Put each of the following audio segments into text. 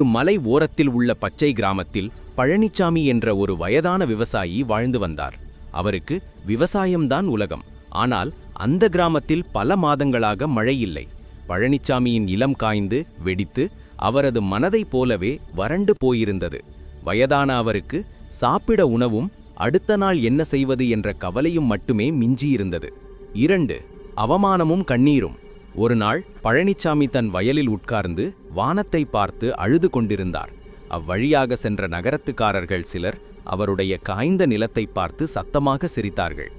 ஒரு மலை ஓரத்தில் உள்ள பச்சை கிராமத்தில் பழனிச்சாமி என்ற ஒரு வயதான விவசாயி வாழ்ந்து வந்தார். அவருக்கு விவசாயம்தான் உலகம். ஆனால் அந்த கிராமத்தில் பல மாதங்களாக மழை இல்லை. பழனிச்சாமியின் இளம் காய்ந்து வெடித்து அவரது மனதைப் போலவே வறண்டு போயிருந்தது. வயதான அவருக்கு சாப்பிட உணவும் அடுத்த நாள் என்ன செய்வது என்ற கவலையும் மட்டுமே மிஞ்சியிருந்தது. இரண்டு அவமானமும் கண்ணீரும். ஒரு நாள் பழனிச்சாமி தன் வயலில் உட்கார்ந்து வானத்தை பார்த்து அழுது கொண்டிருந்தார். அவ்வழியாக சென்ற நகரத்துக்காரர்கள் சிலர் அவருடைய காய்ந்த நிலத்தை பார்த்து சத்தமாக சிரித்தார்கள்.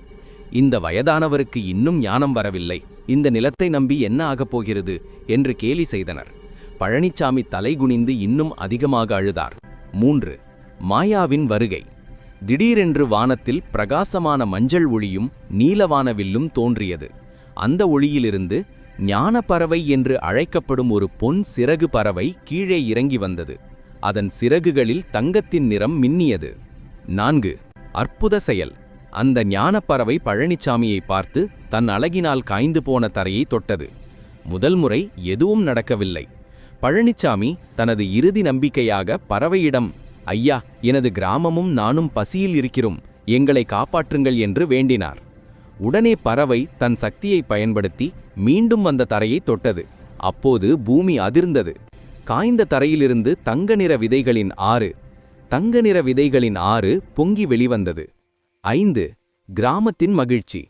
இந்த வயதானவருக்கு இன்னும் ஞானம் வரவில்லை. இந்த நிலத்தை நம்பி என்ன ஆகப் போகிறது? என்று கேலி செய்தனர். பழனிச்சாமி தலைகுனிந்து இன்னும் அதிகமாக அழுதார். மூன்று. மாயாவின் வருகை. திடீரென்று வானத்தில் பிரகாசமான மஞ்சள் ஒளியும் நீலவானவில்லும் தோன்றியது. அந்த ஒளியிலிருந்து ஞானப்பறவை என்று அழைக்கப்படும் ஒரு பொன் சிறகு பறவை கீழே இறங்கி வந்தது. அதன் சிறகுகளில் தங்கத்தின் நிறம் மின்னியது. நான்கு. அற்புத செயல். அந்த ஞானப்பறவை பழனிச்சாமியை பார்த்து தன் அழகினால் காய்ந்து போன தரையை தொட்டது. முதல் முறை எதுவும் நடக்கவில்லை. பழனிச்சாமி தனது இறுதி நம்பிக்கையாக பறவையிடம் ஐயா எனது கிராமமும் நானும் பசியில் இருக்கிறோம். எங்களை காப்பாற்றுங்கள் என்று வேண்டினார். உடனே பறவை தன் சக்தியை பயன்படுத்தி மீண்டும் வந்த தரையை தொட்டது. அப்போது பூமி அதிர்ந்தது. காய்ந்த தரையிலிருந்து தங்க நிற விதைகளின் ஆறு. தங்க நிற விதைகளின் ஆறு பொங்கி வெளிவந்தது. ஐந்து. கிராமத்தின் மகிழ்ச்சி.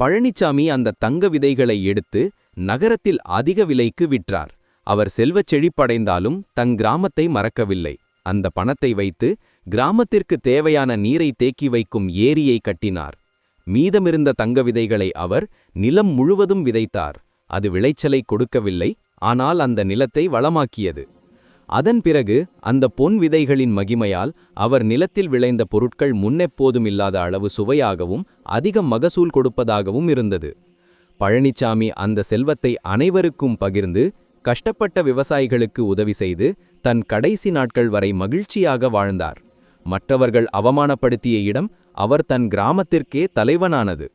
பழனிச்சாமி அந்த தங்க விதைகளை எடுத்து நகரத்தில் அதிக விலைக்கு விற்றார். அவர் செல்வச் செழிப்படைந்தாலும் தங் கிராமத்தை மறக்கவில்லை. அந்த பணத்தை வைத்து கிராமத்திற்கு தேவையான நீரை தேக்கி வைக்கும் ஏரியை கட்டினார். மீதமிருந்த தங்க விதைகளை அவர் நிலம் முழுவதும் விதைத்தார். அது விளைச்சலை கொடுக்கவில்லை ஆனால் அந்த நிலத்தை வளமாக்கியது. அதன் பிறகு அந்த பொன் விதைகளின் மகிமையால் அவர் நிலத்தில் விளைந்த பொருட்கள் முன்னெப்போதும் இல்லாத அளவு சுவையாகவும் அதிக மகசூல் கொடுப்பதாகவும் இருந்தது. பழனிச்சாமி அந்த செல்வத்தை அனைவருக்கும் பகிர்ந்து கஷ்டப்பட்ட விவசாயிகளுக்கு உதவி செய்து தன் கடைசி நாட்கள் வரை மகிழ்ச்சியாக வாழ்ந்தார். மற்றவர்கள் அவமானப்படுத்திய இடம் அவர் தன் கிராமத்திற்கே தலைவனானது.